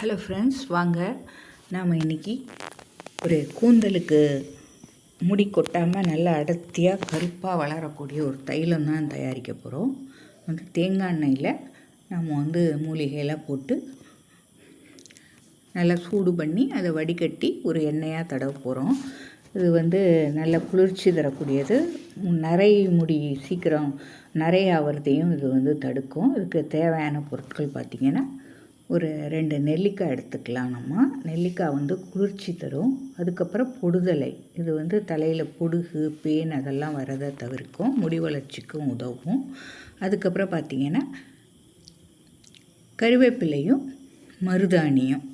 Hello friends வாங்க. நாம் இன்றைக்கி ஒரு கூந்தலுக்கு முடி கொட்டாமல் நல்லா அடர்த்தியாக கருப்பாக வளரக்கூடிய ஒரு தைலம் தான் தயாரிக்க போகிறோம் வந்து தேங்காய் எண்ணெயில் நம்ம வந்து மூலிகையெல்லாம் போட்டு நல்லா சூடு பண்ணி அதை வடிகட்டி ஒரு எண்ணெயாக தடவ போகிறோம் இது வந்து நல்ல குளிர்ச்சி தரக்கூடியது. நிறைய முடி சீக்கிரம் நிறைய ஆகிறதையும் இது வந்து தடுக்கும். இதுக்கு தேவையான பொருட்கள் பார்த்திங்கன்னா ஒரு ரெண்டு நெல்லிக்காய் எடுத்துக்கலாம் நம்ம. நெல்லிக்காய் வந்து குளிர்ச்சி தரும். அதுக்கப்புறம் பொடுதலை இது வந்து தலையில் பொடுகு பேன் அதெல்லாம் வரதை தவிர்க்கும். முடி வளர்ச்சிக்கும் உதவும். அதுக்கப்புறம் பார்த்திங்கன்னா கருவேப்பிலையும் மருதாணியும்.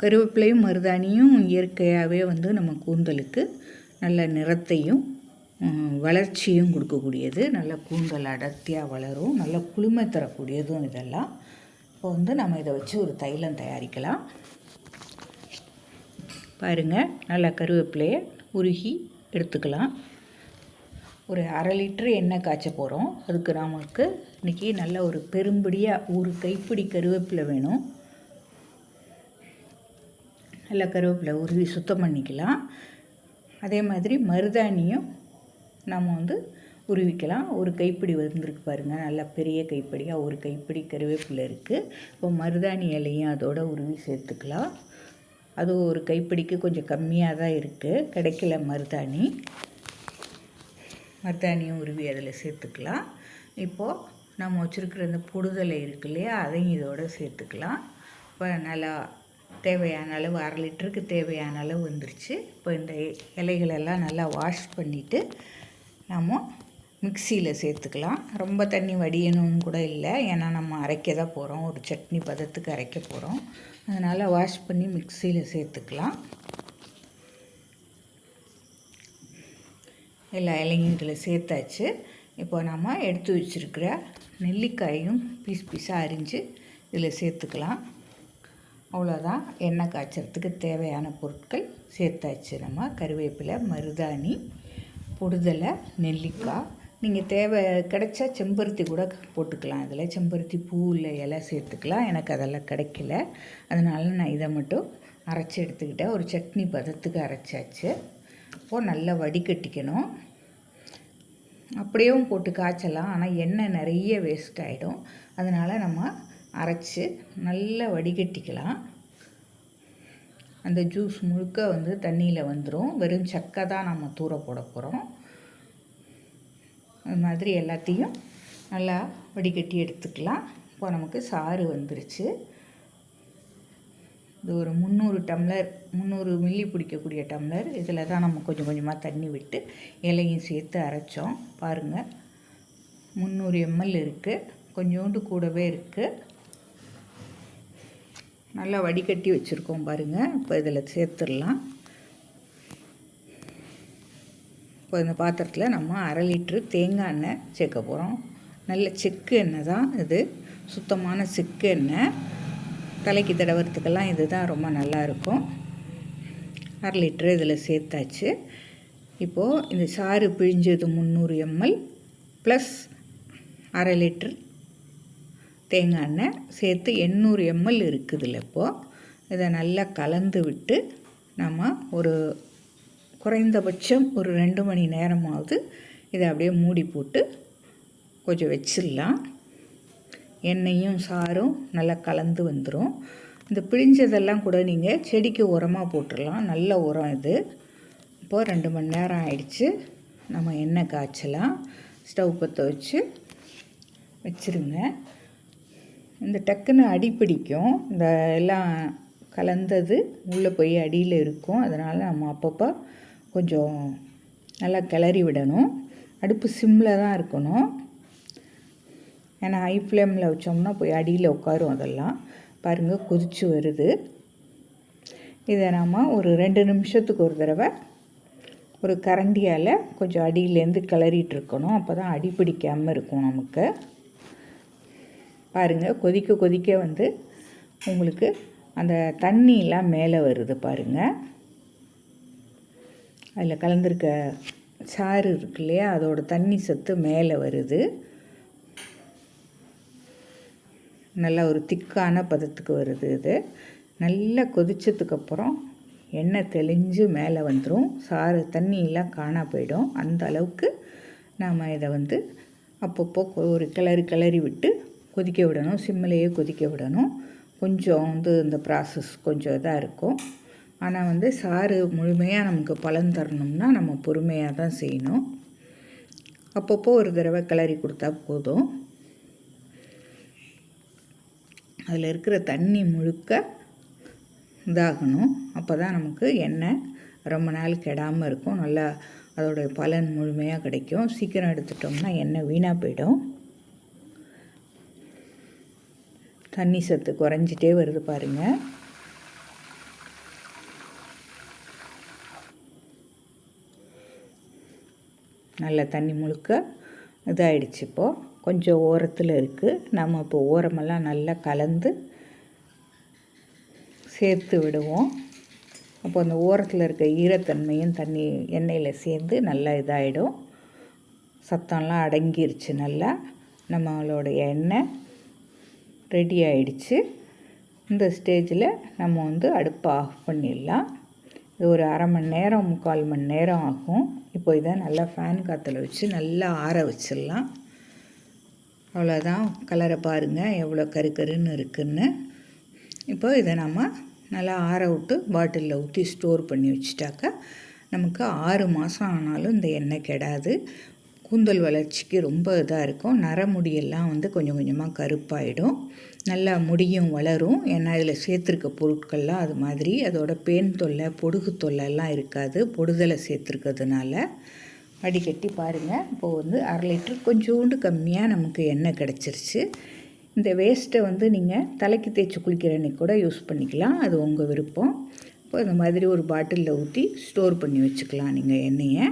கருவேப்பிலையும் மருதாணியும் இயற்கையாகவே வந்து நம்ம கூந்தலுக்கு நல்ல நிறத்தையும் வளர்ச்சியும் கொடுக்கக்கூடியது. நல்ல கூந்தல் அடர்த்தியாக வளரும். நல்ல குளுமை தரக்கூடியதும் இதெல்லாம். இப்போ வந்து நம்ம இதை வச்சு ஒரு தைலம் தயாரிக்கலாம். பாருங்கள் நல்லா கருவேப்பிலையை உருகி எடுத்துக்கலாம். ஒரு அரை லிட்டரு எண்ணெய் காய்ச்ச போகிறோம் அதுக்கு நமக்கு இன்றைக்கி நல்ல ஒரு பெரும்படியாக ஒரு கைப்பிடி கருவேப்பிலை வேணும். நல்லா கருவேப்பிலை உருவி சுத்தம் பண்ணிக்கலாம். அதே மாதிரி மருதாணியும் நம்ம வந்து உருவிக்கலாம். ஒரு கைப்பிடி வந்துருக்கு பாருங்கள் நல்லா பெரிய கைப்பிடியாக ஒரு கைப்பிடி கருவேப்பிலை இருக்குது இப்போ மருதாணி இலையும் அதோட உருவி சேர்த்துக்கலாம். அது ஒரு கைப்பிடிக்கு கொஞ்சம் கம்மியாக தான் இருக்குது கிடைக்கல மருதாணி. மருதாணியும் உருவி அதில் சேர்த்துக்கலாம். இப்போது நம்ம வச்சுருக்கிற இந்த புடுதலை இருக்கு இல்லையா? அதையும் இதோட சேர்த்துக்கலாம். இப்போ நல்லா தேவையான அளவு அரை லிட்டருக்கு தேவையான அளவு வந்துருச்சு. இப்போ இந்த இலைகளெல்லாம் நல்லா வாஷ் பண்ணிவிட்டு நம்ம மிக்சியில் சேர்த்துக்கலாம். ரொம்ப தண்ணி வடியணும்னு கூட இல்லை. ஏன்னா நம்ம அரைக்க தான் போகிறோம் ஒரு சட்னி பதத்துக்கு அரைக்க போகிறோம் அதனால் வாஷ் பண்ணி மிக்சியில் சேர்த்துக்கலாம். எல்லா இலையும் இதில் சேர்த்தாச்சு. இப்போ நம்ம எடுத்து வச்சுருக்கிற நெல்லிக்காயும் பீஸ் பீஸாக அரிஞ்சு இதில் சேர்த்துக்கலாம். அவ்வளோதான் எண்ணெய் காய்ச்சறதுக்கு தேவையான பொருட்கள் சேர்த்தாச்சு. நம்ம கருவேப்பிலை மருதாணி பொடுதலை நெல்லிக்காய். நீங்கள் தேவை கிடைச்சா செம்பருத்தி கூட போட்டுக்கலாம். அதில் செம்பருத்தி பூ இல்லை இலை சேர்த்துக்கலாம். எனக்கு அதெல்லாம் கிடைக்கல. அதனால் நான் இதை மட்டும் அரைச்சி எடுத்துக்கிட்டேன். ஒரு சட்னி பதத்துக்கு அரைச்சாச்சு. இப்போது நல்லா வடிகட்டிக்கணும். அப்படியும் போட்டு காய்ச்சலாம். ஆனால் எண்ணெய் நிறைய வேஸ்ட் ஆகிடும் அதனால் நம்ம அரைச்சி நல்லா வடிகட்டிக்கலாம். அந்த ஜூஸ் முழுக்க வந்து தண்ணியில் வந்துடும் வெறும் சக்கை தான் நம்ம தூர போட போகிறோம் அது மாதிரி எல்லாத்தையும் நல்லா வடிகட்டி எடுத்துக்கலாம். இப்போ நமக்கு சாறு வந்துருச்சு. இது ஒரு முந்நூறு டம்ளர் முந்நூறு மில்லி பிடிக்கக்கூடிய டம்ளர். இதில் தான் நம்ம கொஞ்சம் கொஞ்சமாக தண்ணி விட்டு இலையும் சேர்த்து அரைச்சோம். பாருங்கள் முந்நூறு எம்எல் இருக்குது கொஞ்சோண்டு கூடவே இருக்குது நல்லா வடிகட்டி வச்சுருக்கோம் பாருங்கள் இப்போ இதில் சேர்த்துடலாம். இப்போ இந்த பாத்திரத்தில் நம்ம அரை லிட்ரு தேங்காய் எண்ணெய் சேர்க்க போகிறோம் நல்ல செக்கு எண்ணெய் தான் இது. சுத்தமான செக்கு எண்ணெய். தலைக்கு தடவுறதுக்கெல்லாம் இது தான் ரொம்ப நல்லாயிருக்கும் அரை லிட்ரு இதில் சேர்த்தாச்சு. இப்போது இந்த சாறு பிழிஞ்சது முந்நூறு எம்எல் ப்ளஸ் அரை லிட்ரு தேங்காய் எண்ணெய் சேர்த்து எண்ணூறு எம்எல் இருக்குதுல்ல இப்போது இதை நல்லா கலந்து விட்டு நம்ம ஒரு குறைந்தபட்சம் ஒரு ரெண்டு மணி நேரமாவது இதை அப்படியே மூடி போட்டு கொஞ்சம் வச்சிடலாம். எண்ணெயும் சாரும் நல்லா கலந்து வந்துடும் இந்த பிழிஞ்சதெல்லாம் கூட நீங்கள் செடிக்கு உரமாக போட்டுடலாம். நல்ல உரம் இது. இப்போது ரெண்டு மணி நேரம் ஆயிடுச்சு. நம்ம எண்ணெய் காய்ச்சலாம். ஸ்டவ் பற்ற வச்சு வச்சுருங்க. இந்த டக்குன்னு அடி பிடிக்கும். இந்த எல்லாம் கலந்தது உள்ளே போய் அடியில் இருக்கும். அதனால் நம்ம அப்பப்போ கொஞ்சம் நல்லா கிளறி விடணும். அடுப்பு சிம்மில் தான் இருக்கணும். ஏன்னா ஹை ஃப்ளேமில் வச்சோம்னா போய் அடியில் உட்காரும் அதெல்லாம். பாருங்கள் கொதிச்சு வருது. இதை நாம் ஒரு ரெண்டு நிமிஷத்துக்கு ஒரு தடவை ஒரு கரண்டியால் கொஞ்சம் அடியிலேருந்து கிளறிட்டு இருக்கணும். அப்போ தான் அடி பிடிக்காமல் இருக்கும் நமக்கு. பாருங்கள் கொதிக்க கொதிக்க வந்து உங்களுக்கு அந்த தண்ணியெலாம் மேலே வருது பாருங்கள் அதில் கலந்துருக்க சாறு இருக்கு இல்லையா அதோட தண்ணி சத்து மேலே வருது. நல்லா ஒரு திக்கான பதத்துக்கு வருது இது. நல்லா கொதிச்சதுக்கப்புறம் எண்ணெய் தெளிஞ்சு மேலே வந்துடும் சாறு தண்ணியெல்லாம் காணா போயிடும். அந்த அளவுக்கு நாம் இதை வந்து அப்பப்போ ஒரு கிளறி கிளறி விட்டு கொதிக்க விடணும் சிம்மிலேயே கொதிக்க விடணும். கொஞ்சம் வந்து இந்த ப்ராசஸ் கொஞ்சம் இதாக இருக்கும். ஆனால் வந்து சாறு முழுமையாக நமக்கு பலன் தரணும்னா நம்ம பொறுமையாக தான் செய்யணும். அப்பப்போ ஒரு தடவை கிளறி கொடுத்தா போதும். அதில் இருக்கிற தண்ணி முழுக்க இதாகணும். அப்போ தான் நமக்கு எண்ணெய் ரொம்ப நாள் கெடாமல் இருக்கும். நல்லா அதோடைய பலன் முழுமையாக கிடைக்கும். சீக்கிரம் எடுத்துட்டோம்னா எண்ணெய் வீணாக போயிடும். தண்ணி சத்து குறைஞ்சிட்டே வருது பாருங்கள் நல்ல தண்ணி முழுக்க இதாகிடுச்சு இப்போது கொஞ்சம் ஓரத்தில் இருக்குது நம்ம இப்போ ஓரமெல்லாம் நல்லா கலந்து சேர்த்து விடுவோம். அப்போ அந்த ஓரத்தில் இருக்க ஈரத்தன்மையும் தண்ணி எண்ணெயில் சேர்ந்து நல்லா இதாகிடும் சத்தம்லாம் அடங்கிருச்சு நல்லா. நம்மளோடைய எண்ணெய் ரெடி ஆயிடுச்சு. இந்த ஸ்டேஜில் நம்ம வந்து அடுப்பை ஆஃப் பண்ணிடலாம். இது ஒரு அரை மணி நேரம் முக்கால் மணி நேரம் ஆகும். இப்போ இதை நல்லா ஃபேன் காற்றுல வச்சு நல்லா ஆற வச்சிடலாம். அவ்வளோதான் கலரை பாருங்கள் எவ்வளோ கரு கருன்னு இருக்குன்னு. இப்போ இதை நம்ம நல்லா ஆற விட்டு பாட்டிலில் ஊற்றி ஸ்டோர் பண்ணி வச்சுட்டாக்கா நமக்கு ஆறு மாதம் ஆனாலும் இந்த எண்ணெய் கெடாது. கூந்தல் வளர்ச்சிக்கு ரொம்ப இதாக இருக்கும். நரமுடியெல்லாம் வந்து கொஞ்சம் கொஞ்சமாக கருப்பாயிடும். நல்லா முடியும் வளரும். ஏன்னா இதில் சேர்த்துருக்க பொருட்கள்லாம் அது மாதிரி. அதோட பேன் தொல்லை பொடுகு தொல்லைலாம் இருக்காது. பொடுதலை சேர்த்துருக்கிறதுனால. அடிக்கட்டி பாருங்கள் இப்போது வந்து அரை லிட்டர் கொஞ்சோண்டு கம்மியாக நமக்கு எண்ணெய் கிடச்சிருச்சு. இந்த வேஸ்ட்டை வந்து நீங்கள் தலைக்கு தேய்ச்சி குளிக்கிற அன்றைக்கி கூட யூஸ் பண்ணிக்கலாம். அது உங்கள் விருப்பம். இப்போ இந்த மாதிரி ஒரு பாட்டிலில் ஊற்றி ஸ்டோர் பண்ணி வச்சுக்கலாம் நீங்கள் எண்ணெயை.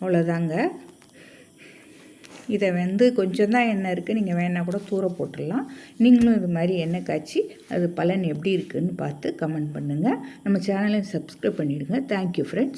அவ்வளோதாங்க. இதை வந்து கொஞ்சம் தான் எண்ணெய் இருக்குது நீங்கள் வேணால் கூட தூர போட்டுடலாம். நீங்களும் இது மாதிரி எண்ணெய் காய்ச்சி அது பலன் எப்படி இருக்குதுன்னு பார்த்து கமெண்ட் பண்ணுங்கள் நம்ம சேனலை சப்ஸ்கிரைப் பண்ணிவிடுங்க தேங்க்யூ ஃப்ரெண்ட்ஸ்